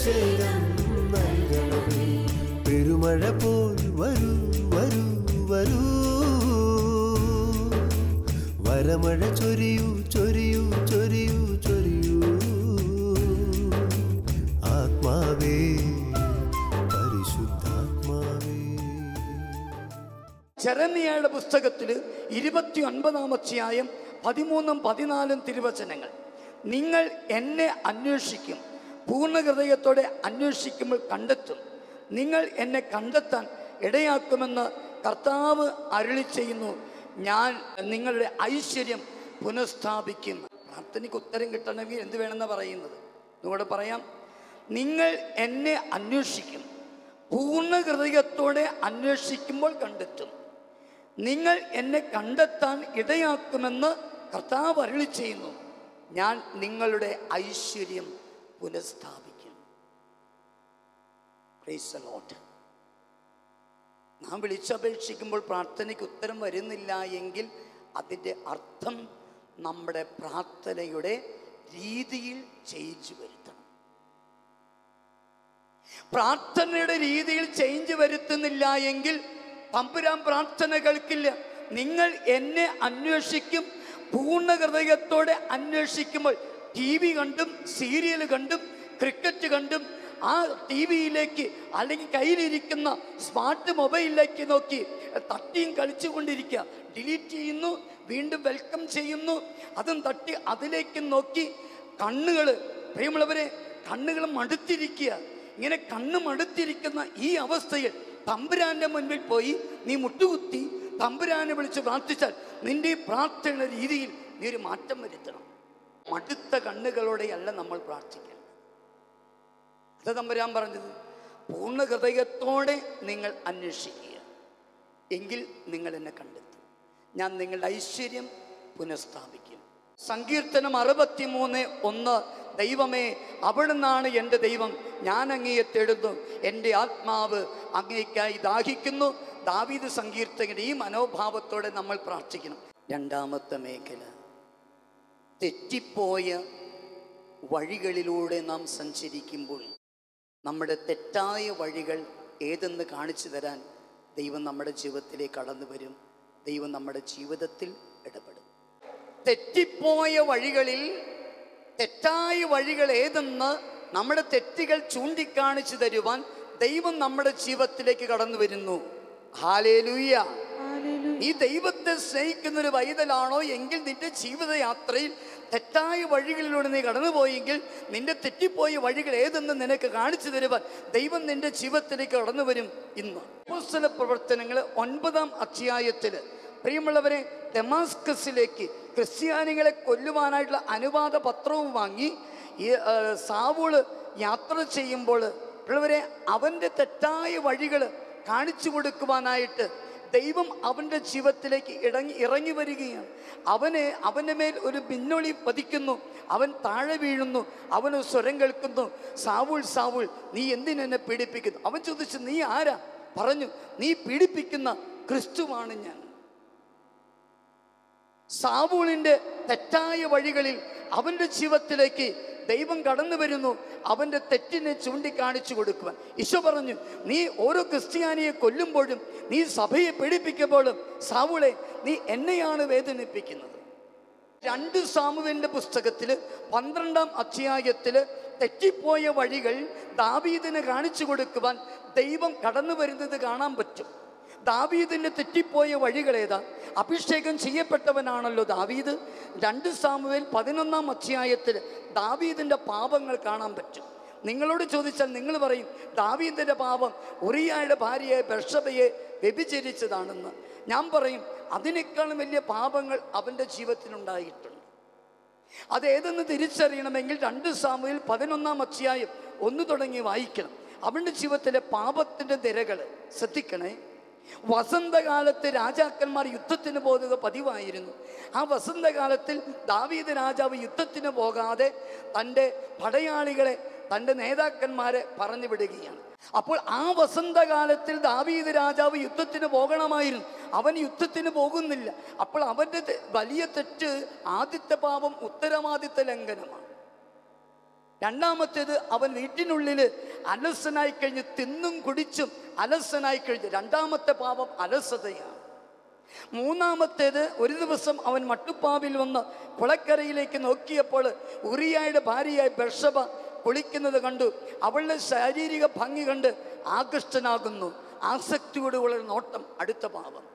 അഭിഷേകം നൽകണമേ പെരുമഴ പോൽ വരൂ വരൂ വരൂ. വരമഴ ചൊരിയൂ ചൊരിയൂ ചൊരിയൂ ചൊരിയൂ. ആത്മാവേ പരിശുദ്ധാത്മാവേ. ചെറമിയയുടെ പുസ്തകത്തിൽ ഇരുപത്തി ഒൻപതാം അധ്യായം പതിമൂന്നും പതിനാലും തിരുവചനങ്ങൾ. നിങ്ങൾ എന്നെ അന്വേഷിക്കും. പൂർണ ഹൃദയത്തോടെ അന്വേഷിക്കുമ്പോൾ കണ്ടെത്തും. നിങ്ങൾ എന്നെ കണ്ടെത്താൻ ഇടയാക്കുമെന്ന് കർത്താവ് അരുളി ചെയ്യുന്നു. ഞാൻ നിങ്ങളുടെ ഐശ്വര്യം പുനഃസ്ഥാപിക്കും പ്രാർത്ഥനയ്ക്ക് ഉത്തരം കിട്ടണമെങ്കിൽ എന്ത് വേണമെന്ന് പറയുന്നത്? നിങ്ങളോട് പറയാം. നിങ്ങൾ എന്നെ അന്വേഷിക്കും. പൂർണ ഹൃദയത്തോടെ അന്വേഷിക്കുമ്പോൾ കണ്ടെത്തും. നിങ്ങൾ എന്നെ കണ്ടെത്താൻ ഇടയാക്കുമെന്ന് കർത്താവ് അരുളി ചെയ്യുന്നു. ഞാൻ നിങ്ങളുടെ ഐശ്വര്യം പുനഃസ്ഥാപിക്കും. നാം വിളിച്ചപേക്ഷിക്കുമ്പോൾ പ്രാർത്ഥനയ്ക്ക് ഉത്തരം വരുന്നില്ല എങ്കിൽ അതിന്റെ അർത്ഥം നമ്മുടെ പ്രാർത്ഥനയുടെ രീതിയിൽ ചേഞ്ച് വരുത്തണം. പ്രാർത്ഥനയുടെ രീതിയിൽ ചേഞ്ച് വരുത്തുന്നില്ല എങ്കിൽ തമ്പുരാൻ പ്രാർത്ഥന കേൾക്കില്ല നിങ്ങൾ എന്നെ അന്വേഷിക്കും പൂർണ ഹൃദയത്തോടെ അന്വേഷിക്കുമ്പോൾ ടി വി കണ്ടും സീരിയൽ കണ്ടും ക്രിക്കറ്റ് കണ്ടും ആ ടി വിയിലേക്ക് അല്ലെങ്കിൽ കയ്യിലിരിക്കുന്ന സ്മാർട്ട് മൊബൈലിലേക്ക് നോക്കി തട്ടിയും കളിച്ചുകൊണ്ടിരിക്കുക. ഡിലീറ്റ് ചെയ്യുന്നു വീണ്ടും വെൽക്കം ചെയ്യുന്നു. അതും തട്ടി അതിലേക്ക് നോക്കി കണ്ണുകൾ പ്രിയമുള്ളവരെ കണ്ണുകൾ മടുത്തിരിക്കുക. ഇങ്ങനെ കണ്ണ് മടുത്തിരിക്കുന്ന ഈ അവസ്ഥയിൽ തമ്പുരാന്റെ മുൻപിൽ പോയി നീ മുട്ടുകുത്തി തമ്പുരാനെ വിളിച്ച് പ്രാർത്ഥിച്ചാൽ നിന്റെ ഈ പ്രാർത്ഥനയുടെ രീതിയിൽ നീ ഒരു മാറ്റം വരുത്തണം. മടുത്ത കണ്ണുകളോടെയല്ല നമ്മൾ പ്രാർത്ഥിക്കേണ്ടത് അത് തമ്പുരാൻ പറഞ്ഞത്? പൂർണ ഹൃദയത്തോടെ നിങ്ങൾ അന്വേഷിക്കുക. എങ്കിൽ നിങ്ങൾ എന്നെ കണ്ടെത്തും. ഞാൻ നിങ്ങളുടെ ഐശ്വര്യം പുനഃസ്ഥാപിക്കും. സങ്കീർത്തനം അറുപത്തിമൂന്ന് ഒന്ന് ദൈവമേ അവിടുന്നാണ് എന്റെ ദൈവം. ഞാൻ അങ്ങേയെ തേടുന്നു. എന്റെ ആത്മാവ് അങ്ങേക്കായി ദാഹിക്കുന്നു. ദാവീദ് സങ്കീർത്തകന്റെ ഈ മനോഭാവത്തോടെ നമ്മൾ പ്രാർത്ഥിക്കണം. രണ്ടാമത്തെ മേഖല. തെറ്റിപ്പോയ വഴികളിലൂടെ നാം സഞ്ചരിക്കുമ്പോൾ നമ്മുടെ തെറ്റായ വഴികൾ ഏതെന്ന് കാണിച്ചു തരാൻ ദൈവം നമ്മുടെ ജീവിതത്തിലേക്ക് കടന്നു വരും. ദൈവം നമ്മുടെ ജീവിതത്തിൽ ഇടപെടും. തെറ്റിപ്പോയ വഴികളിൽ തെറ്റായ വഴികൾ ഏതെന്ന് നമ്മുടെ തെറ്റുകൾ ചൂണ്ടിക്കാണിച്ചു തരുവാൻ ദൈവം നമ്മുടെ ജീവിതത്തിലേക്ക് കടന്നു വരുന്നു. ഹാലേലൂയ ഈ ദൈവത്തെ സ്നേഹിക്കുന്ന ഒരു വൈതലാണോ എങ്കിൽ നിന്റെ ജീവിതയാത്രയിൽ തെറ്റായ വഴികളിലൂടെ നീ കടന്നുപോയെങ്കിൽ നിന്റെ തെറ്റിപ്പോയ വഴികൾ ഏതെന്ന് നിനക്ക് കാണിച്ചു തരുവാൻ ദൈവം നിന്റെ ജീവിതത്തിലേക്ക് കടന്നു വരും ഇന്ന്. അപ്പോസ്തല പ്രവർത്തനങ്ങൾ ഒൻപതാം അധ്യായത്തിൽ. പ്രിയമുള്ളവരെ ഡെമാസ്കസിലേക്ക് ക്രിസ്ത്യാനികളെ കൊല്ലുവാനായിട്ടുള്ള അനുവാദ പത്രവും വാങ്ങി ഈ സാവൂൾ യാത്ര ചെയ്യുമ്പോൾ ഉള്ളവരെ അവന്റെ തെറ്റായ വഴികൾ കാണിച്ചു കൊടുക്കുവാനായിട്ട് ദൈവം അവന്റെ ജീവിതത്തിലേക്ക് ഇടങ്ങി ഇറങ്ങി വരികയാണ്. അവനെ അവന്റെ മേൽ ഒരു പിന്നൊളി പതിക്കുന്നു. അവൻ താഴെ വീഴുന്നു. അവന് സ്വരം കേൾക്കുന്നു. സാവുൾ സാവുൾ നീ എന്തിനെന്നെ പീഡിപ്പിക്കുന്നു? അവൻ ചോദിച്ചു നീ ആരാ? പറഞ്ഞു നീ പീഡിപ്പിക്കുന്ന ക്രിസ്തുവാണ് ഞാൻ. സാവൂളിന്റെ തെറ്റായ വഴികളിൽ അവന്റെ ജീവിതത്തിലേക്ക് ദൈവം കടന്നു വരുന്നു അവന്റെ തെറ്റിനെ ചൂണ്ടിക്കാണിച്ചു കൊടുക്കുവാൻ. ഈശോ പറഞ്ഞു നീ ഓരോ ക്രിസ്ത്യാനിയെ കൊല്ലുമ്പോഴും നീ സഭയെ പീഡിപ്പിക്കുമ്പോഴും സാവുളെ നീ എന്നെയാണ് വേദനിപ്പിക്കുന്നത്. രണ്ട് സാമുവിന്റെ പുസ്തകത്തിൽ പന്ത്രണ്ടാം അധ്യായത്തിൽ തെറ്റിപ്പോയ വഴികൾ ദാവീദിന് കാണിച്ചു കൊടുക്കുവാൻ ദൈവം കടന്നു വരുന്നത് കാണാൻ പറ്റും. ദാവീദിന്റെ തെറ്റിപ്പോയ വഴികളേതാ അഭിഷേകം ചെയ്യപ്പെട്ടവനാണല്ലോ ദാവീദ്. രണ്ട് സാമുവേൽ പതിനൊന്നാം അധ്യായത്തിൽ ദാവീദിന്റെ പാപങ്ങൾ കാണാൻ പറ്റും. നിങ്ങളോട് ചോദിച്ചാൽ നിങ്ങൾ പറയും ദാവീദിന്റെ പാപം ഉറിയായുടെ ഭാര്യയെ ബർഷബയെ വ്യഭിചരിച്ചതാണെന്ന്. ഞാൻ പറയും അതിനേക്കാളും വലിയ പാപങ്ങൾ അവന്റെ ജീവിതത്തിലുണ്ടായിട്ടുണ്ട് അതേതെന്ന് തിരിച്ചറിയണമെങ്കിൽ രണ്ട് സാമുവിൽ പതിനൊന്നാം അധ്യായം ഒന്ന് തുടങ്ങി വായിക്കണം. അവന്റെ ജീവിതത്തിലെ പാപത്തിന്റെ നിരകൾ ശ്രദ്ധിക്കണേ. വസന്തകാലത്ത് രാജാക്കന്മാർ യുദ്ധത്തിന് പോകുന്നത് പതിവായിരുന്നു. ആ വസന്തകാലത്തിൽ ദാവീദ് രാജാവ് യുദ്ധത്തിന് പോകാതെ തന്റെ പടയാളികളെ തന്റെ നേതാക്കന്മാരെ പറഞ്ഞു വിടുകയാണ് അപ്പോൾ ആ വസന്തകാലത്തിൽ ദാവീദ് രാജാവ് യുദ്ധത്തിന് പോകണമായിരുന്നു. അവൻ യുദ്ധത്തിന് പോകുന്നില്ല. അപ്പോൾ അവന്റെ വലിയ തെറ്റ് ആദ്യത്തെ പാപം ഉത്തരവാദിത്ത ലംഘനമാണ്. രണ്ടാമത്തേത് അവൻ വീട്ടിനുള്ളിൽ അലസനായി കഴിഞ്ഞ് തിന്നും കുടിച്ചും അലസനായി കഴിഞ്ഞു. രണ്ടാമത്തെ പാപം അലസതയാണ്. മൂന്നാമത്തേത് ഒരു ദിവസം അവൻ മട്ടുപ്പാവിൽ വന്ന് കുളക്കരയിലേക്ക് നോക്കിയപ്പോൾ ഉറിയായുടെ ഭാര്യയായ ബർഷബ കുളിക്കുന്നത് കണ്ടു. അവളുടെ ശാരീരിക ഭംഗി കണ്ട് ആകൃഷ്ടനാകുന്നു. ആസക്തിയോടുള്ള നോട്ടം അടുത്ത പാപം.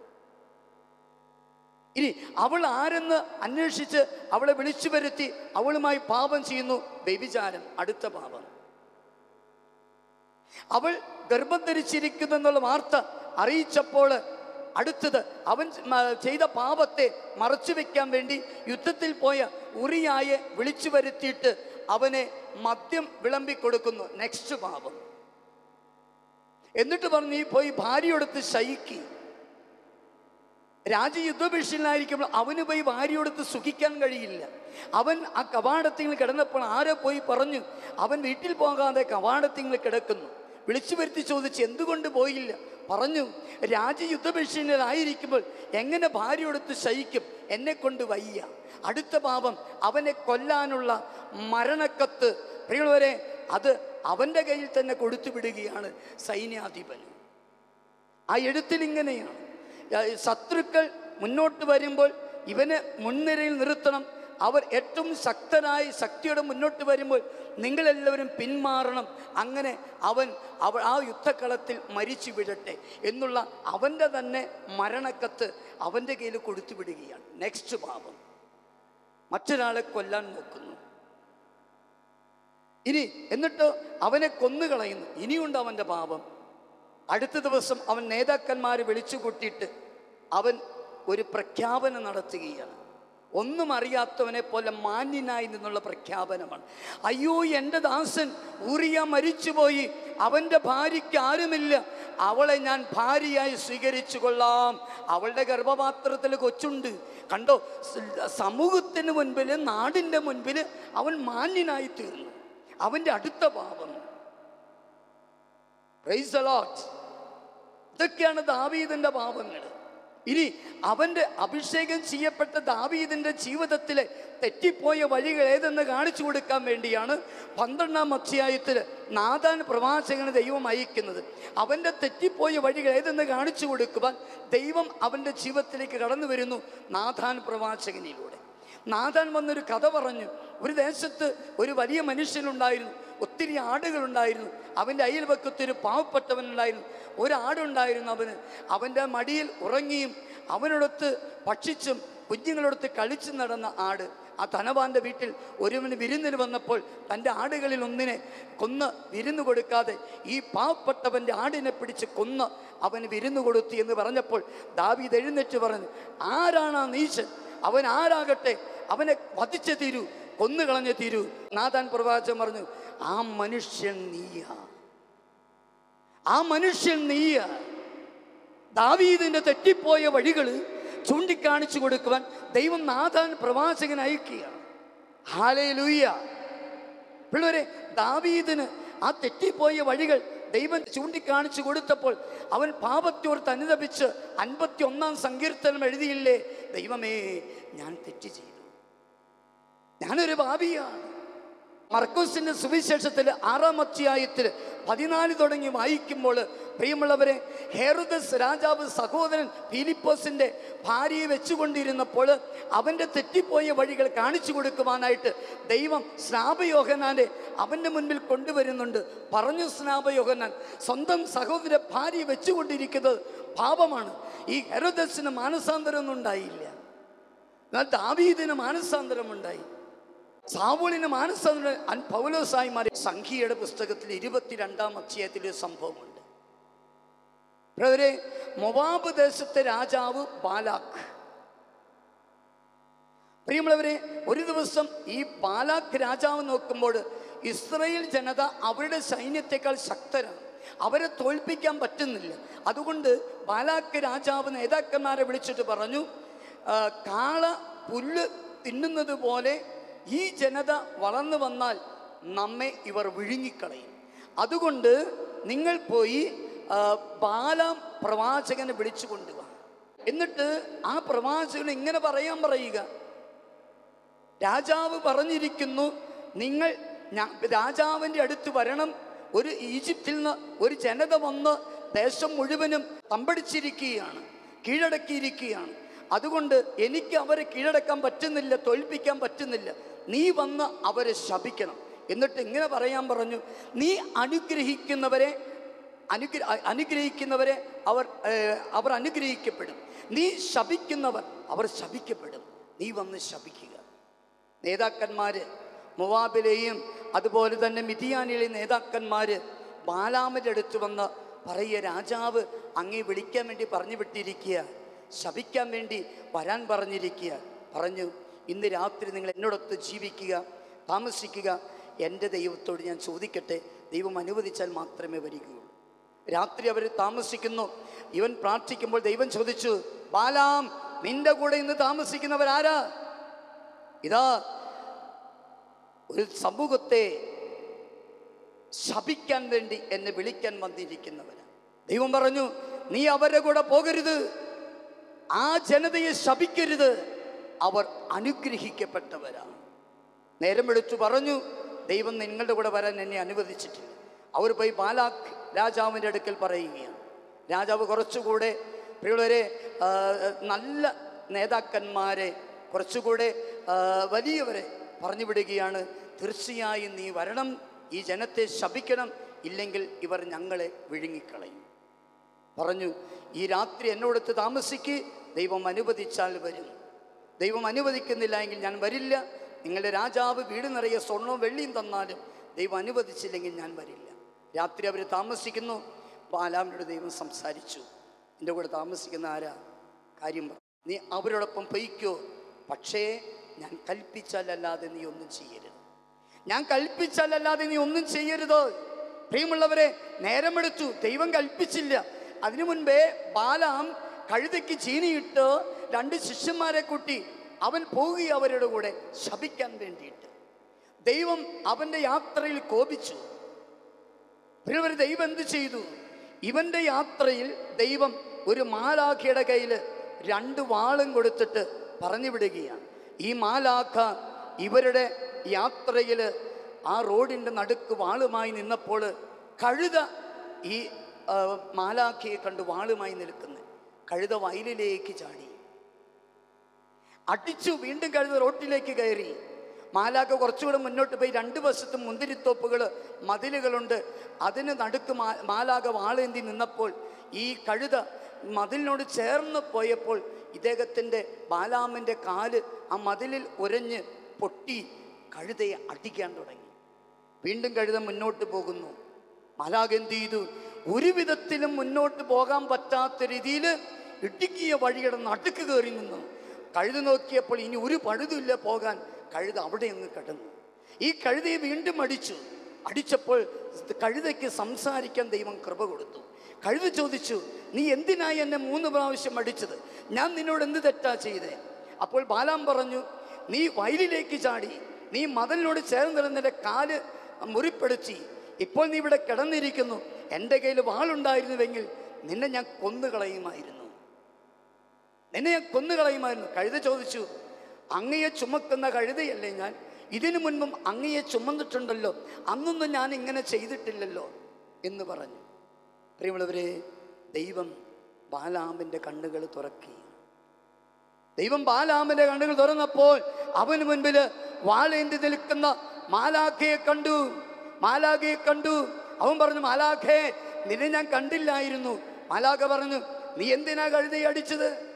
ഇനി അവൾ ആരെന്ന് അന്വേഷിച്ച് അവളെ വിളിച്ചു വരുത്തി അവളുമായി പാപം ചെയ്യുന്നു. വ്യഭിചാരം അടുത്ത പാപം. അവൾ ഗർഭം ധരിച്ചിരിക്കുന്നു എന്നുള്ള വാർത്ത അറിയിച്ചപ്പോൾ അടുത്തത് അവൻ ചെയ്ത പാപത്തെ മറച്ചു വെക്കാൻ വേണ്ടി യുദ്ധത്തിൽ പോയ ഉറിയായെ വിളിച്ചു വരുത്തിയിട്ട് അവനെ മദ്യം വിളമ്പി കൊടുക്കുന്നു നെക്സ്റ്റ് പാപം. എന്നിട്ട് പറഞ്ഞു നീ പോയി ഭാര്യയോടുത്ത് ശയിക്കി. രാജയുദ്ധഭീഷണിലായിരിക്കുമ്പോൾ അവന് പോയി ഭാര്യയോടുത്ത് സുഖിക്കാൻ കഴിയില്ല. അവൻ ആ കവാടത്തിൽ കിടന്നപ്പോൾ ആരോ പോയി പറഞ്ഞു അവൻ വീട്ടിൽ പോകാതെ കവാടത്തിൽ കിടക്കുന്നു. വിളിച്ചു വരുത്തി ചോദിച്ച് എന്തുകൊണ്ട് പോയില്ല? പറഞ്ഞു രാജ്യയുദ്ധഭീഷണിയിലായിരിക്കുമ്പോൾ എങ്ങനെ ഭാര്യയോടത്ത് ശയിക്കും? എന്നെ കൊണ്ട് വയ്യ. അടുത്ത പാപം അവനെ കൊല്ലാനുള്ള മരണക്കത്ത്. പ്രിയവരെ അത് അവന്റെ കയ്യിൽ തന്നെ കൊടുത്തു വിടുകയാണ് സൈന്യാധിപന്. ആ എഴുത്തിൽ ഇങ്ങനെയാണ്. ശത്രുക്കൾ മുന്നോട്ട് വരുമ്പോൾ ഇവനെ മുൻനിരയിൽ നിർത്തണം അവർ ഏറ്റവും ശക്തനായി ശക്തിയോടെ മുന്നോട്ട് വരുമ്പോൾ നിങ്ങളെല്ലാവരും പിന്മാറണം. അങ്ങനെ അവൻ അവ ആ യുദ്ധക്കളത്തിൽ മരിച്ചു വിടട്ടെ എന്നുള്ള അവന്റെ തന്നെ മരണക്കത്ത് അവന്റെ കയ്യിൽ കൊടുത്തു വിടുകയാണ്. നെക്സ്റ്റ് പാപം മറ്റൊരാളെ കൊല്ലാൻ നോക്കുന്നു. ഇനി എന്നിട്ട് അവനെ കൊന്നുകളയുന്നു ഇനിയുണ്ട് അവന്റെ പാപം. അടുത്ത ദിവസം അവൻ നേതാക്കന്മാരെ വിളിച്ചു കൂട്ടിയിട്ട് അവൻ ഒരു പ്രഖ്യാപനം നടത്തുകയാണ്. ഒന്നും അറിയാത്തവനെ പോലെ മാന്യനായി നിന്നുള്ള പ്രഖ്യാപനമാണ്. അയ്യോ എന്റെ ദാസൻ ഊറിയ മരിച്ചുപോയി. അവന്റെ ഭാര്യയ്ക്ക് ആരുമില്ല. അവളെ ഞാൻ ഭാര്യയായി സ്വീകരിച്ചു കൊള്ളാം. അവളുടെ ഗർഭപാത്രത്തിൽ കൊച്ചുണ്ട്. കണ്ടോ സമൂഹത്തിന് മുൻപിൽ നാടിന്റെ മുൻപിൽ അവൻ മാന്യനായി തീർന്നു. അവന്റെ അടുത്ത പാപം. ഇതൊക്കെയാണ് ദാവീദിന്റെ പാപങ്ങൾ. ഇനി അവന്റെ അഭിഷേകം ചെയ്യപ്പെട്ട ദാവീദിന്റെ ജീവിതത്തിലെ തെറ്റിപ്പോയ വഴികൾ ഏതെന്ന് കാണിച്ചു കൊടുക്കാൻ വേണ്ടിയാണ് പന്ത്രണ്ടാം അധ്യായത്തിൽ നാഥാൻ പ്രവാചകന് ദൈവം അയക്കുന്നത്. അവന്റെ തെറ്റിപ്പോയ വഴികൾ ഏതെന്ന് കാണിച്ചു കൊടുക്കുവാൻ ദൈവം അവന്റെ ജീവിതത്തിലേക്ക് കടന്നു വരുന്നു നാഥാൻ പ്രവാചകനിലൂടെ. നാഥാൻ വന്നൊരു കഥ പറഞ്ഞു. ഒരു ദേശത്ത് ഒരു വലിയ മനുഷ്യനുണ്ടായിരുന്നു. ഒത്തിരി ആടുകളുണ്ടായിരുന്നു. അവന്റെ അയൽവക്കത്ത് ഒരു പാവപ്പെട്ടവനുണ്ടായിരുന്നു. ഒരാടുണ്ടായിരുന്നു അവന്. അവന്റെ മടിയിൽ ഉറങ്ങിയും അവനോടൊത്ത് ഭക്ഷിച്ചും കുഞ്ഞുങ്ങളോടൊത്ത് കളിച്ചു നടന്ന ആട്. ആ ധനവാന്റെ വീട്ടിൽ ഒരുവന് വിരുന്നിന് വന്നപ്പോൾ തന്റെ ആടുകളിൽ ഒന്നിനെ കൊന്ന് വിരുന്ന് കൊടുക്കാതെ ഈ പാവപ്പെട്ടവന്റെ ആടിനെ പിടിച്ച് കൊന്ന് അവന് വിരുന്ന് കൊടുത്തി എന്ന് പറഞ്ഞപ്പോൾ ദാവീദ് എഴുന്നേറ്റ് പറഞ്ഞു ആരാണ് ആ നീശൻ അവൻ ആരാകട്ടെ? അവനെ വധിച്ചു തീരൂ. കൊന്നുകളഞ്ഞേ തീരൂ. നാഥാൻ പ്രവാചകൻ പറഞ്ഞു ആ മനുഷ്യൻ നീയ. ആ മനുഷ്യൻ നീയ. ദാവീദിന്റെ തെറ്റിപ്പോയ വഴികൾ ചൂണ്ടിക്കാണിച്ചു കൊടുക്കുവാൻ ദൈവം നാഥാൻ പ്രവാചകൻ അയക്കുകയാണ്. ഹാലേ ലൂയ്യ പിള്ളേരെ ദാവീദിന് ആ തെറ്റിപ്പോയ വഴികൾ ദൈവം ചൂണ്ടിക്കാണിച്ചു കൊടുത്തപ്പോൾ അവൻ പാപത്തോർത്ത് അനുദപിച്ച് അൻപത്തി ഒന്നാം സങ്കീർത്തനം എഴുതിയില്ലേ? ദൈവമേ ഞാൻ തെറ്റ് ചെയ്തു. ഞാനൊരു ഭാവിയാണ്. മർക്കോസിന്റെ സുവിശേഷത്തിൽ ആറാം അധ്യായത്തിൽ പതിനാല് തുടങ്ങി വായിക്കുമ്പോൾ പ്രിയമുള്ളവരെ ഹെറുദസ് രാജാവ് സഹോദരൻ ഫിലിപ്പോസിന്റെ ഭാര്യയെ വെച്ചുകൊണ്ടിരുന്നപ്പോൾ അവന്റെ തെറ്റിപ്പോയ വഴികൾ കാണിച്ചു കൊടുക്കുവാനായിട്ട് ദൈവം സ്നാപയോഹനാനെ അവന്റെ മുൻപിൽ കൊണ്ടുവരുന്നുണ്ട്. പറഞ്ഞു സ്നാപയോഹനാൻ സ്വന്തം സഹോദര ഭാര്യ വെച്ചുകൊണ്ടിരിക്കുന്നത് പാപമാണ്. ഈ ഹെറുദസിന് മാനസാന്തരമൊന്നും ഉണ്ടായില്ല. എന്നാൽ ദാവീദിന് മാനസാന്തരം ഉണ്ടായി മാനസ പൗലോസായി മാറി സംഖ്യയുടെ പുസ്തകത്തിൽ ഇരുപത്തിരണ്ടാം അധ്യായത്തിൽ ഒരു സംഭവമുണ്ട്. ബ്രദറെ മൊബാബ് ദേശത്തെ രാജാവ് ബാലാഖ്. പ്രിയമുള്ളവരെ ഒരു ദിവസം ഈ ബാലാഖ് രാജാവ് നോക്കുമ്പോൾ ഇസ്രയേൽ ജനത അവരുടെ സൈന്യത്തെക്കാൾ ശക്തരാണ്. അവരെ തോൽപ്പിക്കാൻ പറ്റുന്നില്ല. അതുകൊണ്ട് ബാലാഖ് രാജാവ് നേതാക്കന്മാരെ വിളിച്ചിട്ട് പറഞ്ഞു കാള പുല്ല് തിന്നുന്നത് പോലെ ഈ ജനത വളർന്നു വന്നാൽ നമ്മെ ഇവർ വിഴുങ്ങിക്കളയും. അതുകൊണ്ട് നിങ്ങൾ പോയി ബാലം പ്രവാചകനെ വിളിച്ചു കൊണ്ടുവാ. എന്നിട്ട് ആ പ്രവാചകൻ ഇങ്ങനെ പറയാൻ പറയുക. രാജാവ് പറഞ്ഞിരിക്കുന്നു നിങ്ങൾ രാജാവിന്റെ അടുത്ത് വരണം. ഒരു ഈജിപ്തിൽ നിന്ന് ഒരു ജനത വന്ന് ദേശം മുഴുവനും തമ്പടിച്ചിരിക്കുകയാണ് കീഴടക്കിയിരിക്കുകയാണ്. അതുകൊണ്ട് എനിക്ക് അവരെ കീഴടക്കാൻ പറ്റുന്നില്ല തോൽപ്പിക്കാൻ പറ്റുന്നില്ല. നീ വന്ന് അവരെ ശപിക്കണം. എന്നിട്ട് ഇങ്ങനെ പറയാൻ പറഞ്ഞു നീ അനുഗ്രഹിക്കുന്നവരെ അനുഗ്ര അനുഗ്രഹിക്കുന്നവരെ അവർ അവർ അനുഗ്രഹിക്കപ്പെടും. നീ ശപിക്കുന്നവർ അവർ ശപിക്കപ്പെടും. നീ വന്ന് ശപിക്കുക. നേതാക്കന്മാർ മുവാബിലെയും അതുപോലെ തന്നെ മിതിയാനിലെ നേതാക്കന്മാർ ബാലാമിന്റെ അടുത്ത് വന്ന് പറയുക രാജാവ് അങ്ങേ വിളിക്കാൻ വേണ്ടി പറഞ്ഞു വിട്ടിരിക്കുക ശപിക്കാൻ വേണ്ടി വരാൻ പറഞ്ഞിരിക്കുക. പറഞ്ഞു ഇന്ന് രാത്രി നിങ്ങൾ എന്നോടൊത്ത് ജീവിക്കുക താമസിക്കുക എന്റെ ദൈവത്തോട് ഞാൻ ചോദിക്കട്ടെ ദൈവം അനുവദിച്ചാൽ മാത്രമേ വരികയുള്ളൂ. രാത്രി അവർ താമസിക്കുന്നു ഇവൻ പ്രാർത്ഥിക്കുമ്പോൾ ദൈവം ചോദിച്ചു ബാലാം നിന്റെ കൂടെ ഇന്ന് താമസിക്കുന്നവരാരാ ഇതാ ഒരു സമൂഹത്തെ ശപിക്കാൻ വേണ്ടി എന്നെ വിളിക്കാൻ വന്നിരിക്കുന്നവരാ. ദൈവം പറഞ്ഞു നീ അവരുടെ കൂടെ പോകരുത്. ആ ജനതയെ ശപിക്കരുത്. അവർ അനുഗ്രഹിക്കപ്പെട്ടവരാണ്. നേരം വിളിച്ചു പറഞ്ഞു ദൈവം നിങ്ങളുടെ കൂടെ വരാൻ എന്നെ അനുവദിച്ചിട്ടില്ല. അവർ പോയി ബാലാഖ് രാജാവിന്റെ അടുക്കൽ പറയുകയാണ്. രാജാവ് കുറച്ചുകൂടെ പ്രിയുള്ളവരെ നല്ല നേതാക്കന്മാരെ കുറച്ചുകൂടെ വലിയവരെ പറഞ്ഞു വിടുകയാണ് തീർച്ചയായും നീ വരണം ഈ ജനത്തെ ശപിക്കണം ഇല്ലെങ്കിൽ ഇവർ ഞങ്ങളെ വിഴുങ്ങിക്കളയും. പറഞ്ഞു ഈ രാത്രി എന്നോടത്ത് താമസിക്ക് ദൈവം അനുവദിച്ചാൽ വരും. ദൈവം അനുവദിക്കുന്നില്ല എങ്കിൽ ഞാൻ വരില്ല. നിങ്ങളുടെ രാജാവ് വീട് നിറയെ സ്വർണവും വെള്ളിയും തന്നാലും ദൈവം അനുവദിച്ചില്ലെങ്കിൽ ഞാൻ വരില്ല. രാത്രി അവർ താമസിക്കുന്നു. ബാലാമിനോട് ദൈവം സംസാരിച്ചു. എന്റെ കൂടെ താമസിക്കുന്ന ആരാ? കാര്യം നീ അവരോടൊപ്പം പൊയ്ക്കോ. പക്ഷേ ഞാൻ കൽപ്പിച്ചാലല്ലാതെ നീ ഒന്നും ചെയ്യരുത്. ഞാൻ കൽപ്പിച്ചാലല്ലാതെ നീ ഒന്നും ചെയ്യരുത്. പ്രിയമുള്ളവരെ നേരമെടുത്തു. ദൈവം കൽപ്പിച്ചില്ല. അതിനു മുൻപേ ബാലാം കഴുതയ്ക്ക് ചീനിയിട്ട് രണ്ട് ശിഷ്യന്മാരെ കൂട്ടി അവൻ പോവുക അവരുടെ കൂടെ ശപിക്കാൻ വേണ്ടിയിട്ട്. ദൈവം അവന്റെ യാത്രയിൽ കോപിച്ചു. ഒരു ദൈവം എന്ത് ചെയ്തു? ഇവന്റെ യാത്രയിൽ ദൈവം ഒരു മാലാഖയുടെ കയ്യിൽ രണ്ട് വാളും കൊടുത്തിട്ട് പറഞ്ഞു വിടുകയാണ് ഈ മാലാഖ ഇവരുടെ യാത്രയിൽ ആ റോഡിന്റെ നടുക്ക് വാളുമായി നിന്നപ്പോൾ കഴുത ഈ മാലാഖയെ കണ്ട് വാളുമായി നിൽക്കുന്നു. കഴുത വയലിലേക്ക് ചാടി. അടിച്ചു വീണ്ടും കഴുത റോട്ടിലേക്ക് കയറി. മാലാക്ക കുറച്ചുകൂടെ മുന്നോട്ട് പോയി. രണ്ട് വശത്തും മുന്തിരിത്തോപ്പുകൾ മതിലുകളുണ്ട്. അതിന് നടുക്ക് മാ- മാലാക വാളേന്തി നിന്നപ്പോൾ ഈ കഴുത മതിലിനോട് ചേർന്ന് പോയപ്പോൾ ഇദ്ദേഹത്തിന്റെ ബാലാമന്റെ കാൽ ആ മതിലിൽ ഉരഞ്ഞ് പൊട്ടി കഴുതയെ അടിക്കാൻ തുടങ്ങി. വീണ്ടും കഴുത മുന്നോട്ട് പോകുന്നു. മാലാക എന്ത് ചെയ്തു? ഒരു വിധത്തിലും മുന്നോട്ട് പോകാൻ പറ്റാത്ത രീതിയിൽ ഇടുക്കിയ വഴിയുടെ നടുക്ക് കയറി നിന്നു. കഴുത നോക്കിയപ്പോൾ ഇനി ഒരു പഴുതുമില്ല പോകാൻ. കഴുത അവിടെ അങ്ങ് കിടന്നു. ഈ കഴുതയെ വീണ്ടും അടിച്ചു. അടിച്ചപ്പോൾ കഴുതയ്ക്ക് സംസാരിക്കാൻ ദൈവം കൃപ കൊടുത്തു. കഴുത ചോദിച്ചു നീ എന്തിനായി എന്നെ മൂന്ന് പ്രാവശ്യം അടിച്ചത്? ഞാൻ നിന്നോട് എന്ത് തെറ്റാ ചെയ്തേ? അപ്പോൾ ബാലാം പറഞ്ഞു നീ വയലിലേക്ക് ചാടി. നീ മതലിനോട് ചേർന്ന് നിന്റെ കാൽ മുറിപ്പെടുത്തി. ഇപ്പോൾ നീ ഇവിടെ കിടന്നിരിക്കുന്നു. എന്റെ കയ്യിൽ വാളുണ്ടായിരുന്നുവെങ്കിൽ നിന്നെ ഞാൻ കൊന്നുകളയുമായിരുന്നു. നിന്നെ ഞാൻ കൊന്നുകളയുമായിരുന്നു. കഴുത ചോദിച്ചു അങ്ങയെ ചുമക്കുന്ന കഴുതയല്ലേ ഞാൻ? ഇതിനു മുൻപും അങ്ങയെ ചുമന്നിട്ടുണ്ടല്ലോ. അന്നൊന്നും ഞാൻ ഇങ്ങനെ ചെയ്തിട്ടില്ലല്ലോ. എന്ന് പറഞ്ഞു. പ്രിയമുള്ളവരെ ദൈവം ബാലാമിന്റെ കണ്ണുകൾ തുറക്കി. ദൈവം ബാലാമിന്റെ കണ്ണുകൾ തുറന്നപ്പോൾ അവന് മുൻപിൽ വാളേന്തി നിൽക്കുന്ന മാലാഖയെ കണ്ടു. മാലാഖയെ കണ്ടു. അവൻ പറഞ്ഞു മാലാഖേ നിന്നെ ഞാൻ കണ്ടില്ലായിരുന്നു. മാലാഖ പറഞ്ഞു നീ എന്തിനാ കഴുതി അടിച്ചത്?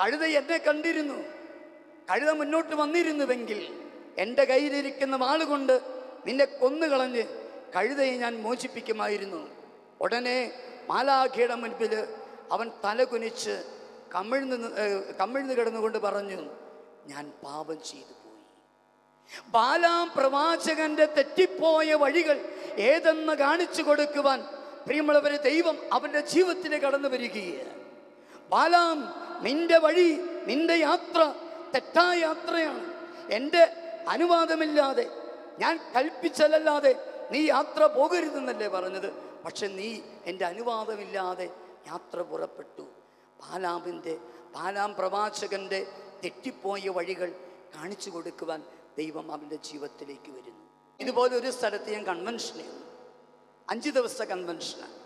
കഴുത എന്നെ കണ്ടിരുന്നു. കഴുത മുന്നോട്ട് വന്നിരുന്നുവെങ്കിൽ എന്റെ കയ്യിലിരിക്കുന്ന വാളുകൊണ്ട് നിന്നെ കൊന്നുകളഞ്ഞ് കഴുതയെ ഞാൻ മോചിപ്പിക്കുമായിരുന്നു. ഉടനെ മാലാഖിയുടെ മുൻപിൽ അവൻ തലകുനിച്ച് കമിഴ്ന്ന് നി- ഏ, കമിഴ്ന്ന് കിടന്നുകൊണ്ട് പറഞ്ഞു ഞാൻ പാപം ചെയ്തു പോയി. ബാലാം പ്രവാചകന്റെ തെറ്റിപ്പോയ വഴികൾ ഏതെന്ന് കാണിച്ചു കൊടുക്കുവാൻ പ്രിയമുള്ളവരെ ദൈവം അവന്റെ ജീവിതത്തിലേക്ക് കടന്നു വരികയാണ്. ബാലാം നിന്റെ വഴി നിന്റെ യാത്ര തെറ്റായ യാത്രയാണ്. എന്റെ അനുവാദമില്ലാതെ ഞാൻ കൽപ്പിച്ചലല്ലാതെ നീ യാത്ര പോകരുതെന്നല്ലേ പറഞ്ഞത്? പക്ഷെ നീ എന്റെ അനുവാദമില്ലാതെ യാത്ര പുറപ്പെട്ടു. പാലാമിന്റെ പാലാം പ്രവാചകന്റെ തെറ്റിപ്പോയ വഴികൾ കാണിച്ചു കൊടുക്കുവാൻ ദൈവം അവന്റെ ജീവിതത്തിലേക്ക് വരുന്നു. ഇതുപോലെ ഒരു സ്ഥലത്ത് ഞാൻ കൺവെൻഷനായിരുന്നു അഞ്ച് ദിവസത്തെ കൺവെൻഷനാണ്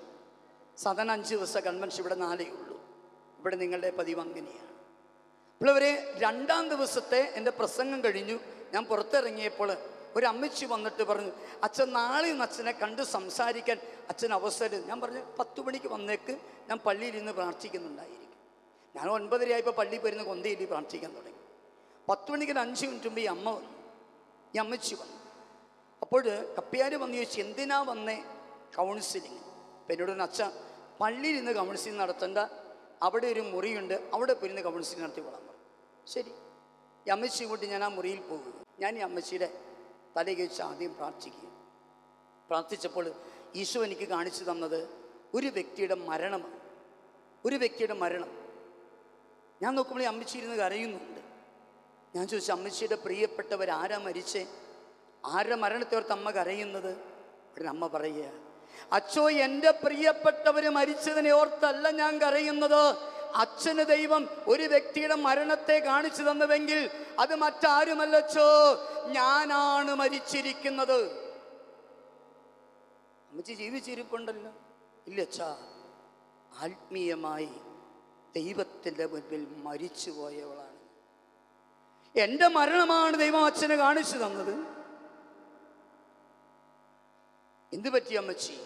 സാധാരണ അഞ്ച് ദിവസത്തെ കൺവെൻഷൻ ഇവിടെ നാലേ ഉള്ളൂ. ഇവിടെ നിങ്ങളുടെ പതിവ് അങ്ങനെയാണ് ഇപ്പോഴവരെ രണ്ടാം ദിവസത്തെ എന്റെ പ്രസംഗം കഴിഞ്ഞു. ഞാൻ പുറത്തിറങ്ങിയപ്പോൾ ഒരു അമ്മച്ചി വന്നിട്ട് പറഞ്ഞു അച്ഛൻ നാളെ ഒന്ന് അച്ഛനെ കണ്ട് സംസാരിക്കാൻ അച്ഛൻ അവസരം. ഞാൻ പറഞ്ഞു പത്ത് മണിക്ക് വന്നേക്ക് ഞാൻ പള്ളിയിൽ ഇന്ന് പ്രാർത്ഥിക്കുന്നുണ്ടായിരിക്കും. ഞാൻ ഒൻപതരയായപ്പോൾ പള്ളിയിൽ പോയിരുന്ന കൊന്തയിൽ പ്രാർത്ഥിക്കാൻ തുടങ്ങി. പത്ത് മണിക്ക് അഞ്ച് മിനിറ്റ് മുമ്പ് ഈ അമ്മ വന്നു. ഈ അമ്മച്ചി വന്നു. അപ്പോൾ കപ്പിയാർ വന്ന് ചോദിച്ചു എന്തിനാ വന്നേ? കൗൺസിലിങ് അപ്പം എന്നോട് അച്ഛൻ അച്ഛ പള്ളിയിൽ ഇന്ന് കൗൺസിലിംഗ് നടത്തേണ്ട. അവിടെ ഒരു മുറിയുണ്ട് അവിടെ പോയിരുന്ന് കൗൺസിലിംഗ് നടത്തി കൊള്ളാൻ പറഞ്ഞു ശരി. ഈ അമ്മച്ചി കൊണ്ട് ഞാൻ ആ മുറിയിൽ പോകുക ഞാൻ ഈ അമ്മച്ചിയുടെ തലയിൽ വെച്ച് ആദ്യം പ്രാർത്ഥിക്കുക പ്രാർത്ഥിച്ചപ്പോൾ ഈശോ എനിക്ക് കാണിച്ചു തന്നത് ഒരു വ്യക്തിയുടെ മരണം ഒരു വ്യക്തിയുടെ മരണം. ഞാൻ നോക്കുമ്പോൾ ഈ അമ്മച്ചി ഇരുന്ന് കരയുന്നുണ്ട്. ഞാൻ ചോദിച്ചു അമ്മച്ചിയുടെ പ്രിയപ്പെട്ടവർ ആരാ മരിച്ചേ? ആരുടെ മരണത്തെ ഓർത്ത് അമ്മ കരയുന്നത്? ഉടനെ അമ്മ പറയുക അച്ചോ എന്റെ പ്രിയപ്പെട്ടവർ മരിച്ചതിനെ ഓർത്തല്ല ഞാൻ കരയുന്നത്. അച്ഛന് ദൈവം ഒരു വ്യക്തിയുടെ മരണത്തെ കാണിച്ചു തന്നുവെങ്കിൽ അത് മറ്റാരുമല്ലച്ചോ ഞാനാണ് മരിച്ചിരിക്കുന്നത്. അമ്മച്ചി ജീവിച്ചിരിപ്പുണ്ടല്ലോ. ഇല്ല അച്ഛാ ആത്മീയമായി ദൈവത്തിന്റെ മുൻപിൽ മരിച്ചു പോയവളാണ് എന്റെ മരണമാണ് ദൈവം അച്ഛന് കാണിച്ചു തന്നത്. എന്ത് പറ്റി അമ്മച്ചി?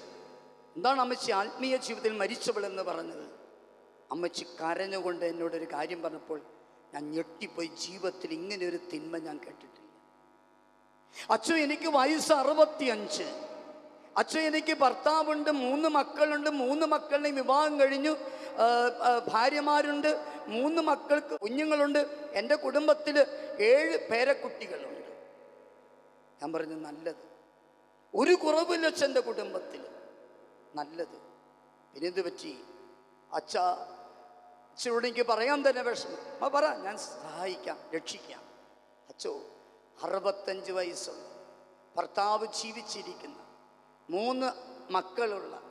എന്താണ് അമ്മച്ചി ആത്മീയ ജീവിതത്തിൽ മരിച്ചവളെന്ന് പറഞ്ഞത്? അമ്മച്ചി കരഞ്ഞുകൊണ്ട് എന്നോടൊരു കാര്യം പറഞ്ഞപ്പോൾ ഞാൻ ഞെട്ടിപ്പോയി. ജീവിതത്തിൽ ഇങ്ങനെ ഒരു തിന്മ ഞാൻ കേട്ടിട്ടില്ല. അച്ഛൻ എനിക്ക് വയസ്സ് അറുപത്തിയഞ്ച്. അച്ഛൻ എനിക്ക് ഭർത്താവുണ്ട് മൂന്ന് മക്കളുണ്ട് മൂന്ന് മക്കളുടെയും വിവാഹം കഴിഞ്ഞു. ഭാര്യമാരുണ്ട് മൂന്ന് മക്കൾക്ക് കുഞ്ഞുങ്ങളുണ്ട്. എന്റെ കുടുംബത്തിൽ ഏഴ് പേരക്കുട്ടികളുണ്ട്. ഞാൻ പറഞ്ഞു നല്ലത്. ഒരു കുറവില്ല അച്ഛന്റെ കുടുംബത്തിൽ. നല്ലത്. പിന്നെ എന്ത് പറ്റി? അച്ഛ അച്ഛനോട് എനിക്ക് പറയാൻ തന്നെ വിഷമം. ആ പറ ഞാൻ സഹായിക്കാം രക്ഷിക്കാം. അച്ഛോ അറുപത്തഞ്ച് വയസ്സുള്ള ഭർത്താവ് ജീവിച്ചിരിക്കുന്ന മൂന്ന് മക്കളുള്ള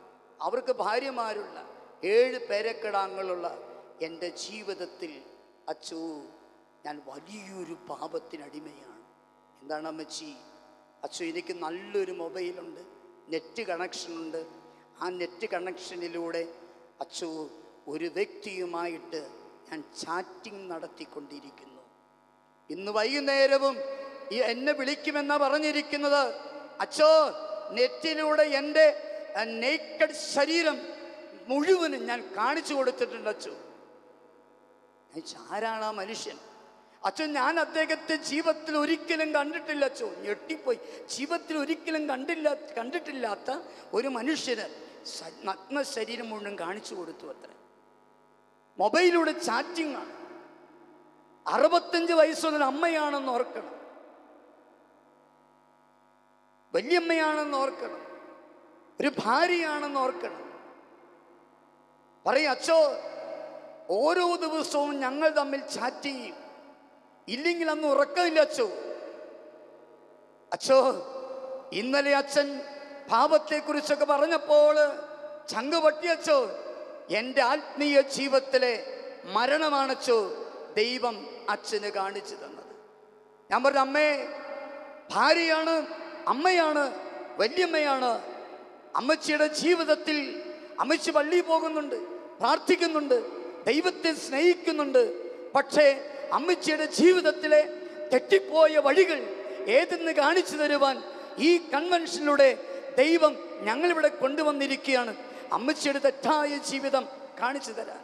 അവർക്ക് ഭാര്യമാരുള്ള ഏഴ് പേരക്കിടാങ്ങളുള്ള എന്റെ ജീവിതത്തിൽ അച്ഛോ ഞാൻ വലിയൊരു പാപത്തിനടിമയാണ് എന്താണ് അമ്മച്ചി? അച്ഛോ എനിക്ക് നല്ലൊരു മൊബൈലുണ്ട്. നെറ്റ് കണക്ഷനുണ്ട്. ആ നെറ്റ് കണക്ഷനിലൂടെ അച്ഛു ഒരു വ്യക്തിയുമായിട്ട് ഞാൻ ചാറ്റിംഗ് നടത്തിക്കൊണ്ടിരിക്കുന്നു. ഇന്ന് വൈകുന്നേരവും ഈ എന്നെ വിളിക്കുമെന്നാ പറഞ്ഞിരിക്കുന്നത്. അച്ഛോ നെറ്റിലൂടെ എന്റെ നെയ്ക്കഡ് ശരീരം മുഴുവനും ഞാൻ കാണിച്ചു കൊടുത്തിട്ടുണ്ട് അച്ഛോ. ആരാണ് ആ മനുഷ്യൻ? അച്ഛൻ ഞാൻ അദ്ദേഹത്തെ ജീവിതത്തിൽ ഒരിക്കലും കണ്ടിട്ടില്ല അച്ഛോ ഞെട്ടിപ്പോയി. ജീവിതത്തിൽ ഒരിക്കലും കണ്ടില്ല കണ്ടിട്ടില്ലാത്ത ഒരു മനുഷ്യന് നഗ്ന ശരീരം മുഴുവൻ കാണിച്ചു കൊടുത്തു അത്ര. മൊബൈലിലൂടെ ചാറ്റിംഗ് ആണ്. അറുപത്തഞ്ച് വയസ്സുള്ള അമ്മയാണെന്ന് ഓർക്കണം. വല്യമ്മയാണെന്ന് ഓർക്കണം. ഒരു ഭാര്യയാണെന്ന് ഓർക്കണം. പറയും അച്ഛോ ഓരോ ദിവസവും ഞങ്ങൾ തമ്മിൽ ചാറ്റ് ചെയ്യും. ഇല്ലെങ്കിൽ അന്ന് ഉറക്കമില്ല അച്ഛോ അച്ഛോ ഇന്നലെ അച്ഛൻ പാപത്തെക്കുറിച്ചൊക്കെ പറഞ്ഞപ്പോൾ ചങ്ക് പൊട്ടിയച്ചോ? എന്റെ ആത്മീയ ജീവിതത്തിലെ മരണമാണച്ചോ ദൈവം അച്ഛന് കാണിച്ചു തന്നത്? ഞാൻ പറഞ്ഞ അമ്മേ ഭാര്യയാണ് അമ്മയാണ് വല്യമ്മയാണ്. അമ്മച്ചിയുടെ ജീവിതത്തിൽ അമ്മച്ചി പള്ളിയിൽ പോകുന്നുണ്ട് പ്രാർത്ഥിക്കുന്നുണ്ട് ദൈവത്തെ സ്നേഹിക്കുന്നുണ്ട്. പക്ഷേ അമ്മച്ചിയുടെ ജീവിതത്തിലെ തെറ്റിപ്പോയ വഴികൾ ഏതെന്ന് കാണിച്ചു തരുവാൻ ഈ കൺവെൻഷനിലൂടെ ദൈവം ഞങ്ങളിവിടെ കൊണ്ടുവന്നിരിക്കുകയാണ്. അമ്മച്ചിയുടെ തെറ്റായ ജീവിതം കാണിച്ചു തരാൻ.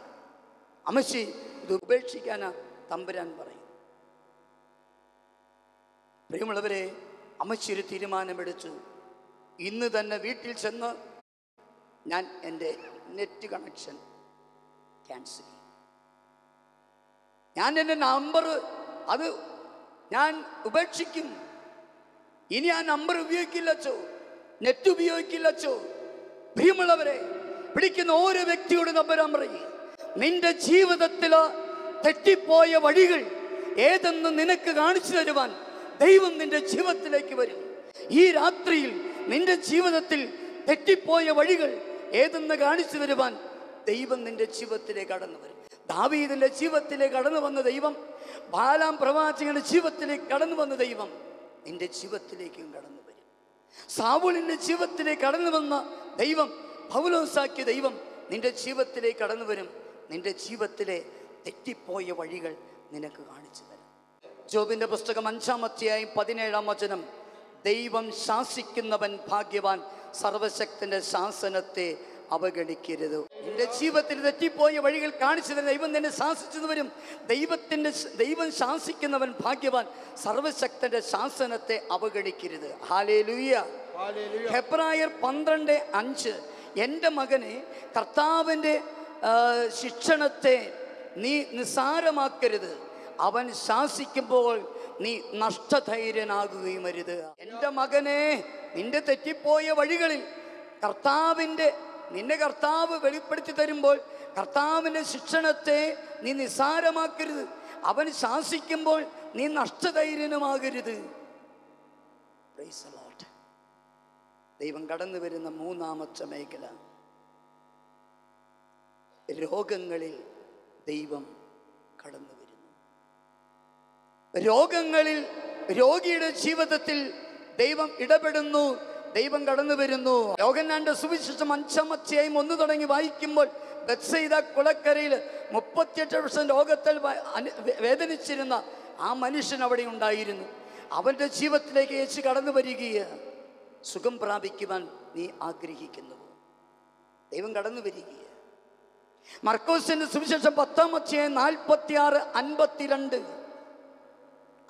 അമ്മച്ചി ഇത് ഉപേക്ഷിക്കാനാ തമ്പുരാൻ പറയും പ്രിയമുള്ളവരെ അമ്മച്ചി ഒരു തീരുമാനമെടുത്തു. ഇന്ന് തന്നെ വീട്ടിൽ ചെന്ന് ഞാൻ എന്റെ നെറ്റ് കണക്ഷൻ ക്യാൻസൽ ചെയ്യും ഞാൻ എന്റെ നമ്പർ അത് ഞാൻ ഉപേക്ഷിക്കും ഇനി ആ നമ്പർ ഉപയോഗിക്കില്ലച്ചോ നെറ്റ് ഉപയോഗിക്കില്ലച്ചോ പ്രിയമുള്ളവരെ പിടിക്കുന്ന ഓരോ വ്യക്തിയോട് നമ്പരാൻ പറയും നിന്റെ ജീവിതത്തിൽ തെറ്റിപ്പോയ വഴികൾ ഏതെന്ന് നിനക്ക് കാണിച്ചു തരുവാൻ ദൈവം നിന്റെ ജീവിതത്തിലേക്ക് വരും. ഈ രാത്രിയിൽ നിന്റെ ജീവിതത്തിൽ തെറ്റിപ്പോയ വഴികൾ ഏതെന്ന് കാണിച്ചു തരുവാൻ ദൈവം നിന്റെ ജീവിതത്തിലേക്ക് കടന്നു വരും. ദാവീദിന്റെ ജീവിതത്തിലേക്ക് കടന്നു വന്ന ദൈവം ബാലാം പ്രവാചകന്റെ ജീവിതത്തിലേക്ക് കടന്നു വന്ന ദൈവം നിന്റെ ജീവിതത്തിലേക്കും കടന്നു വരും. സാവുളിന്റെ ജീവിതത്തിലേക്ക് കടന്നു വന്ന ദൈവം പൗലോസാക്കിയ ദൈവം നിന്റെ ജീവിതത്തിലേക്ക് കടന്നു വരും. നിന്റെ ജീവിതത്തിലെ തെറ്റിപ്പോയ വഴികൾ നിനക്ക് കാണിച്ചു തരും. ജോബിന്റെ പുസ്തകം അഞ്ചാം അധ്യായം പതിനേഴാം വചനം ദൈവം ശാസിക്കുന്നവൻ ഭാഗ്യവാൻ സർവശക്തിന്റെ ശാസനത്തെ അവഗണിക്കരുത്. എന്റെ ജീവിതത്തിൽ തെറ്റിപ്പോയ വഴികൾ കാണിച്ചു തരുന്ന ദൈവം തന്നെ ശാസിച്ചു വരും ദൈവത്തിന്റെ ദൈവം ശാസിക്കുന്നവൻ ഭാഗ്യവാൻ സർവശക്തന്റെ ശാസനത്തെ അവഗണിക്കരുത്. ഹാലേ ഹെബ്രായർ പന്ത്രണ്ട് അഞ്ച്. എന്റെ മകനെ കർത്താവിന്റെ ശിക്ഷണത്തെ നീ നിസ്സാരമാക്കരുത്. അവൻ ശാസിക്കുമ്പോൾ നീ നഷ്ടധൈര്യനാകുകയും അരുത് എന്റെ മകനെ നിന്റെ തെറ്റിപ്പോയ വഴികളിൽ കർത്താവിന്റെ നിന്നെ കർത്താവ് വെളിപ്പെടുത്തി തരുമ്പോൾ കർത്താവിന്റെ ശിക്ഷണത്തെ നീ നിസ്സാരമാക്കരുത്. അവൻ ശാസിക്കുമ്പോൾ നീ നഷ്ടധൈര്യനുമാകരുത്. ദൈവം കടന്നു വരുന്ന മൂന്നാമത്തെ മേഖല. രോഗങ്ങളിൽ ദൈവം കടന്നു വരുന്നു. രോഗങ്ങളിൽ രോഗിയുടെ ജീവിതത്തിൽ ദൈവം ഇടപെടുന്നു. ദൈവം കടന്നു വരുന്നു. യോഗന്നാന്റെ സുവിശേഷം അഞ്ചാം അധ്യായം ഒന്ന് തുടങ്ങി വായിക്കുമ്പോൾ ബത്സൈദ കുളക്കരയിൽ മുപ്പത്തിയെട്ട് വർഷം രോഗത്തിൽ വ- വേദനിച്ചിരുന്ന ആ മനുഷ്യൻ അവിടെ ഉണ്ടായിരുന്നു. അവന്റെ ജീവിതത്തിലേക്ക് യേശു കടന്നു വരികയാണ്. സുഖം പ്രാപിക്കുവാൻ നീ ആഗ്രഹിക്കുന്നു. ദൈവം കടന്നു വരികയാണ്. മർക്കോസിന്റെ സുവിശേഷം പത്താം അധ്യായം നാൽപ്പത്തി ആറ് അൻപത്തിരണ്ട്.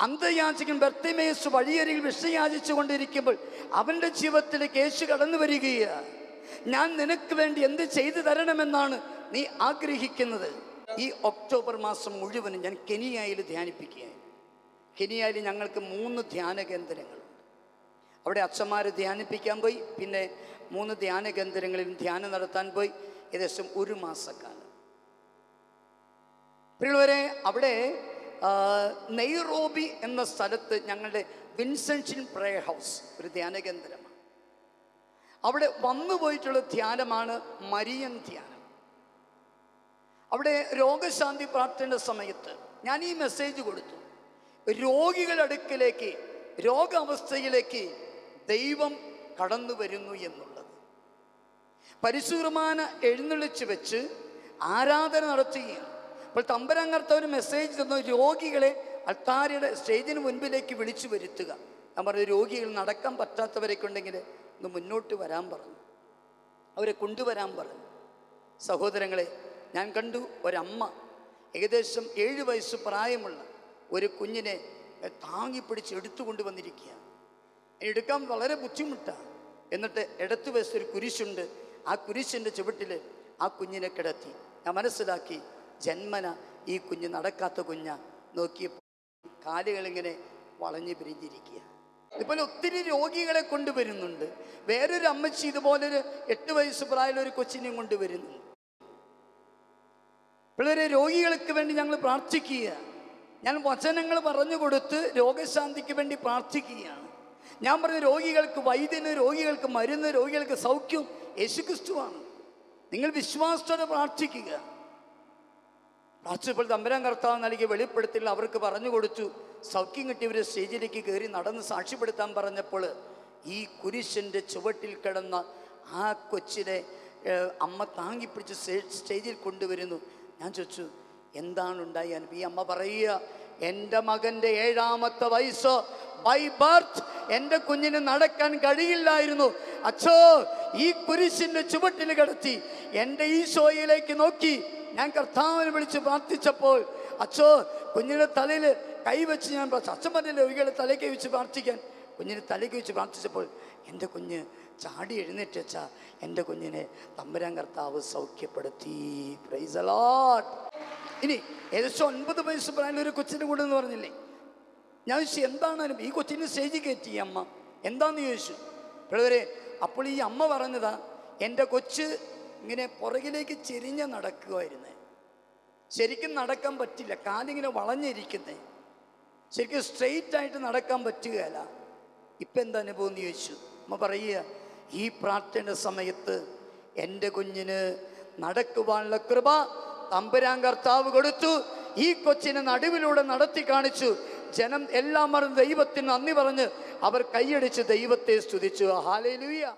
അന്തയാചകൻ ബർത്തിമേസ് വഴിയരികിൽ വിഷയാചിച്ചു കൊണ്ടിരിക്കുമ്പോൾ അവന്റെ ജീവിതത്തിലേക്ക് യേശു കടന്നു വരികയാണ്. ഞാൻ നിനക്ക് വേണ്ടി എന്ത് ചെയ്തു തരണമെന്നാണ് നീ ആഗ്രഹിക്കുന്നത്. ഈ ഒക്ടോബർ മാസം മുഴുവനും ഞാൻ കെനിയയിൽ ധ്യാനിപ്പിക്കുകയാണ്. കെനിയയിൽ ഞങ്ങൾക്ക് മൂന്ന് ധ്യാന കേന്ദ്രങ്ങളുണ്ട് അവിടെ അച്ഛന്മാർ ധ്യാനിപ്പിക്കാൻ പോയി പിന്നെ മൂന്ന് ധ്യാന കേന്ദ്രങ്ങളിലും ധ്യാനം നടത്താൻ പോയി ഏകദേശം ഒരു മാസക്കാലം. പ്രിയവരെ അവിടെ നെയ്റോബി എന്ന സ്ഥലത്ത് ഞങ്ങളുടെ വിൻസെൻഷൻ പ്രേയർ ഹൗസ് ഒരു ധ്യാന കേന്ദ്രമാണ്. അവിടെ വന്നു പോയിട്ടുള്ള ധ്യാനമാണ് മരിയൻ ധ്യാനം. അവിടെ രോഗശാന്തി പ്രാർത്ഥനയുടെ സമയത്ത് ഞാൻ ഈ മെസ്സേജ് കൊടുത്തു. രോഗികളടുക്കിലേക്ക് രോഗാവസ്ഥയിലേക്ക് ദൈവം കടന്നു വരുന്നു എന്നുള്ളത്. പരിശുർമാന എഴുന്നള്ളിച്ച് വെച്ച് ആരാധന നടത്തുകയാണ്. അപ്പോൾ തമ്പരങ്ങർത്ത ഒരു മെസ്സേജ് തന്നു രോഗികളെ അൾത്താരയുടെ സ്റ്റേജിന് മുൻപിലേക്ക് വിളിച്ചു വരുത്തുക. ഞാൻ പറഞ്ഞു രോഗികൾ നടക്കാൻ പറ്റാത്തവരൊക്കെ ഉണ്ടെങ്കിൽ ഒന്ന് മുന്നോട്ട് വരാൻ പറഞ്ഞു. അവരെ കൊണ്ടുവരാൻ പറഞ്ഞു. സഹോദരങ്ങളെ ഞാൻ കണ്ടു ഒരമ്മ ഏകദേശം ഏഴ് വയസ്സ് പ്രായമുള്ള ഒരു കുഞ്ഞിനെ താങ്ങിപ്പിടിച്ച് എടുത്തു കൊണ്ടുവന്നിരിക്കുകയാണ് എടുക്കാൻ വളരെ ബുദ്ധിമുട്ടാണ് എന്നിട്ട് ഇടത്തു വയസ്സൊരു കുരിശുണ്ട്. ആ കുരിശിന്റെ ചുവട്ടിൽ ആ കുഞ്ഞിനെ കിടത്തി. ഞാൻ മനസ്സിലാക്കി ജന്മന ഈ കുഞ്ഞ് നടക്കാത്ത കുഞ്ഞ. നോക്കിയപ്പോൾ കാലുകളിങ്ങനെ വളഞ്ഞു പിരിഞ്ഞിരിക്കുക. ഇതുപോലെ ഒത്തിരി രോഗികളെ കൊണ്ടുവരുന്നുണ്ട്. വേറൊരു അമ്മച്ചി ഇതുപോലൊരു എട്ട് വയസ്സ് പ്രായമുള്ള ഒരു കൊച്ചിനെയും കൊണ്ടുവരുന്നുണ്ട്. പിള്ളേരെ രോഗികൾക്ക് വേണ്ടി ഞങ്ങൾ പ്രാർത്ഥിക്കുക ഞാൻ വചനങ്ങൾ പറഞ്ഞു കൊടുത്ത് രോഗശാന്തിക്ക് വേണ്ടി പ്രാർത്ഥിക്കുകയാണ്. ഞാൻ പറഞ്ഞ രോഗികൾക്ക് വൈദ്യന് രോഗികൾക്ക് മരുന്ന് രോഗികൾക്ക് സൗഖ്യം യേശുക്രിസ്തുവാണ്. നിങ്ങൾ വിശ്വാസത്തോടെ പ്രാർത്ഥിക്കുക. പ്രാർത്ഥിച്ചപ്പോൾ തമ്പരാൻ കർത്താവ് നൽകിയ വെളിപ്പെടുത്തൽ അവർക്ക് പറഞ്ഞു കൊടുത്തു. സൗഖ്യം കിട്ടിയവർ സ്റ്റേജിലേക്ക് കയറി നടന്ന് സാക്ഷ്യപ്പെടുത്താൻ പറഞ്ഞപ്പോൾ ഈ കുരിശന്റെ ചുവട്ടിൽ കിടന്ന ആ കൊച്ചിനെ അമ്മ താങ്ങിപ്പിടിച്ച് സ്റ്റേ- സ്റ്റേജിൽ കൊണ്ടുവരുന്നു. ഞാൻ ചോദിച്ചു എന്താണ് ഉണ്ടായി? അനുഭവം ഈ അമ്മ പറയുക എന്റെ മകന്റെ ഏഴാമത്തെ വയസ്സോ? By birth. എന്റെ കുഞ്ഞിന് നടക്കാൻ കഴിയില്ലായിരുന്നു. അച്ഛോ ഈ കുരിശിന്റെ ചുവട്ടിൽ കിടത്തി. എന്റെ ഈശോയിലേക്ക് നോക്കി. ഞാൻ കർത്താവിനെ വിളിച്ച് പ്രാർത്ഥിച്ചപ്പോൾ അച്ഛോ കുഞ്ഞിന്റെ തലയിൽ കൈവച്ച് ഞാൻ പ്രാർത്ഥിച്ചു. അച്ഛൻ പറഞ്ഞില്ലേ ഒരിക്കലും തലയ്ക്ക് വെച്ച് പ്രാർത്ഥിക്കാൻ. കുഞ്ഞിന്റെ തലയ്ക്ക് വെച്ച് പ്രാർത്ഥിച്ചപ്പോൾ എന്റെ കുഞ്ഞ് ചാടി എഴുന്നേറ്റ് വെച്ചാ എന്റെ കുഞ്ഞിനെ തമ്പുരാൻ കർത്താവ് സൗഖ്യപ്പെടുത്തി. പ്രൈസ് അലോട്ട് ഇനി ഏകദേശം ഒൻപത് വയസ്സ് പ്രായം ഒരു കൊച്ചിന്റെ കൂടെ എന്ന് പറഞ്ഞില്ലേ? ഞാൻ ചോദിച്ചു എന്താണ് ഈ കൊച്ചിനെ സ്റ്റേജിൽ കയറ്റി അമ്മ എന്താന്ന് ചോദിച്ചു? പിള്ളേരെ അപ്പോൾ ഈ അമ്മ പറഞ്ഞതാ എന്റെ കൊച്ച് ഇങ്ങനെ പുറകിലേക്ക് ചെരിഞ്ഞ് നടക്കുമായിരുന്നേ ശരിക്കും നടക്കാൻ പറ്റില്ല. കാലിങ്ങനെ വളഞ്ഞിരിക്കുന്നേ. ശരിക്കും സ്ട്രെയിറ്റ് ആയിട്ട് നടക്കാൻ പറ്റുകയല്ല. ഇപ്പം എന്താ അനുഭവം എന്ന് ചോദിച്ചു. അമ്മ പറയുക ഈ പ്രാർത്ഥന സമയത്ത് എന്റെ കുഞ്ഞിന് നടക്കുവാനുള്ള കൃപ തമ്പുരാൻ കർത്താവ് കൊടുത്തു. ഈ കൊച്ചിനെ നടുവിലൂടെ നടത്തി കാണിച്ചു. ജനം എല്ലാം മറന്ന് ദൈവത്തിന് നന്ദി പറഞ്ഞ് അവർ കൈയടിച്ച് ദൈവത്തെ സ്തുതിച്ചു. ഹാലേലൂയ